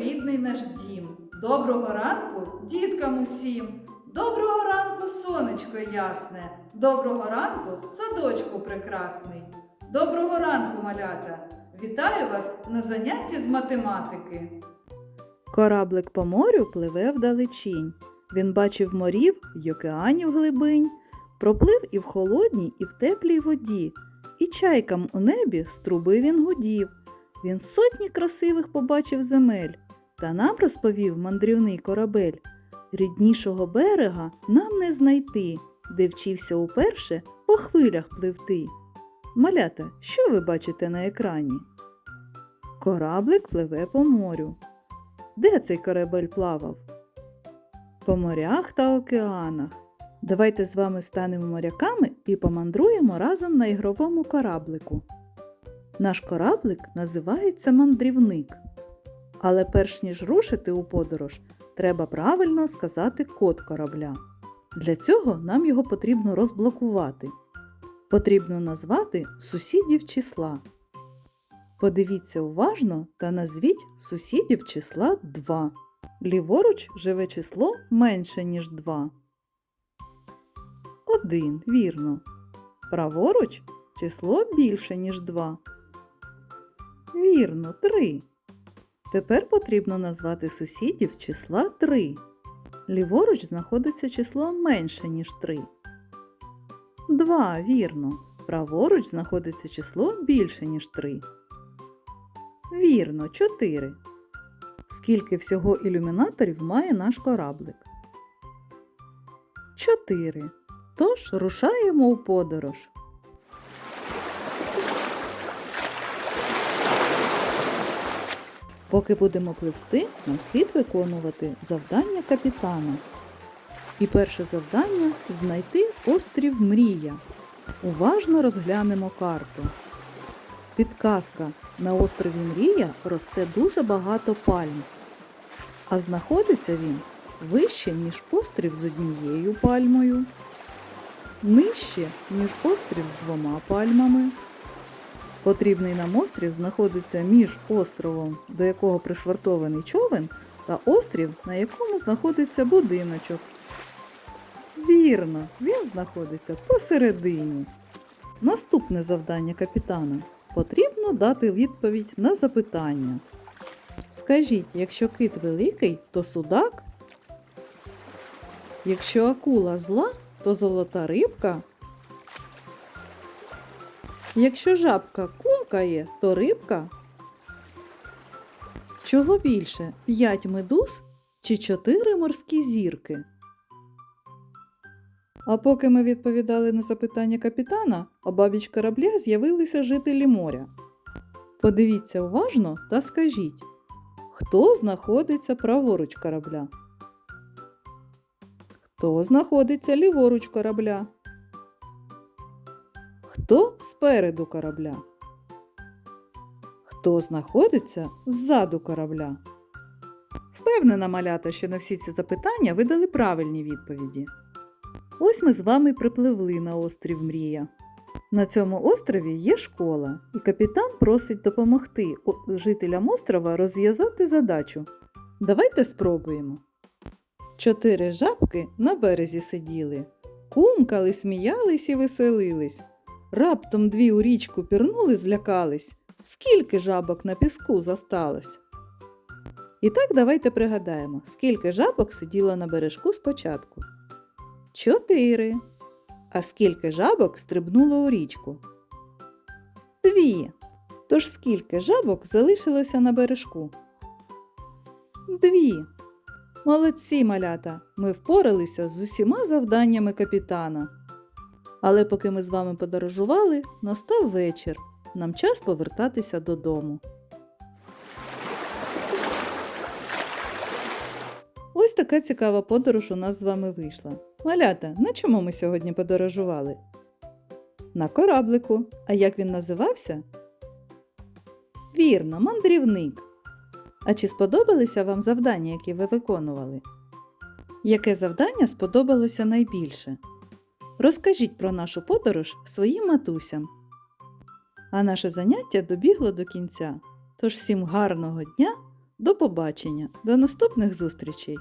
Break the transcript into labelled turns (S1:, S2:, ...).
S1: рідний наш дім. Доброго ранку діткам усім. Доброго ранку, сонечко ясне. Доброго ранку, садочку прекрасний. Доброго ранку, малята. Вітаю вас на занятті з математики. Кораблик по морю пливе вдалечінь. Він бачив морів й океанів глибинь, проплив і в холодній, і в теплій воді, і чайкам у небі з труби він гудів. Він сотні красивих побачив земель, та нам розповів мандрівний корабель. Ріднішого берега нам не знайти, де вчився уперше по хвилях пливти. Малята, що ви бачите на екрані? Кораблик пливе по морю. Де цей корабель плавав? По морях та океанах. Давайте з вами станемо моряками і помандруємо разом на ігровому кораблику. Наш кораблик називається мандрівник. Але перш ніж рушити у подорож, треба правильно сказати код корабля. Для цього нам його потрібно розблокувати. Потрібно назвати сусідів числа. Подивіться уважно та назвіть сусідів числа 2. Ліворуч живе число менше, ніж 2. 1. Вірно. Праворуч число більше, ніж 2. Вірно, 3. Тепер потрібно назвати сусідів числа 3. Ліворуч знаходиться число менше, ніж 3. 2. Вірно. Праворуч знаходиться число більше, ніж 3. Вірно, 4. Скільки всього ілюмінаторів має наш кораблик? 4. Тож рушаємо у подорож. Поки будемо пливсти, нам слід виконувати завдання капітана. І перше завдання знайти острів Мрія. Уважно розглянемо карту. Підказка. На острові Мрія росте дуже багато пальм. А знаходиться він вище, ніж острів з однією пальмою, нижче, ніж острів з двома пальмами. Потрібний нам острів знаходиться між островом, до якого пришвартований човен, та острів, на якому знаходиться будиночок. Вірно, він знаходиться посередині. Наступне завдання капітана. Потрібно дати відповідь на запитання. Скажіть, якщо кит великий, то судак? Якщо акула зла, то золота рибка. Якщо жабка кумкає, то рибка. Чого більше? П'ять медуз чи чотири морські зірки? А поки ми відповідали на запитання капітана, обабіч корабля з'явилися жителі моря. Подивіться уважно та скажіть, хто знаходиться праворуч корабля? Хто знаходиться ліворуч корабля? Хто спереду корабля? Хто знаходиться ззаду корабля? Впевнена малята, що на всі ці запитання ви дали правильні відповіді. Ось ми з вами припливли на острів Мрія. На цьому острові є школа, і капітан просить допомогти жителям острова розв'язати задачу. Давайте спробуємо. Чотири жабки на березі сиділи, кумкали, сміялись і веселились. Раптом дві у річку пірнули, злякались. Скільки жабок на піску засталось? І так давайте пригадаємо, скільки жабок сиділо на бережку спочатку. Чотири. А скільки жабок стрибнуло у річку? Дві. Тож скільки жабок залишилося на бережку? Дві. Молодці, малята! Ми впоралися з усіма завданнями капітана. Але поки ми з вами подорожували, настав вечір. Нам час повертатися додому. Ось така цікава подорож у нас з вами вийшла. Малята, на чому ми сьогодні подорожували? На кораблику. А як він називався? Вірно, мандрівник. А чи сподобалися вам завдання, які ви виконували? Яке завдання сподобалося найбільше? Розкажіть про нашу подорож своїм матусям. А наше заняття добігло до кінця. Тож всім гарного дня До побачення, до наступних зустрічей!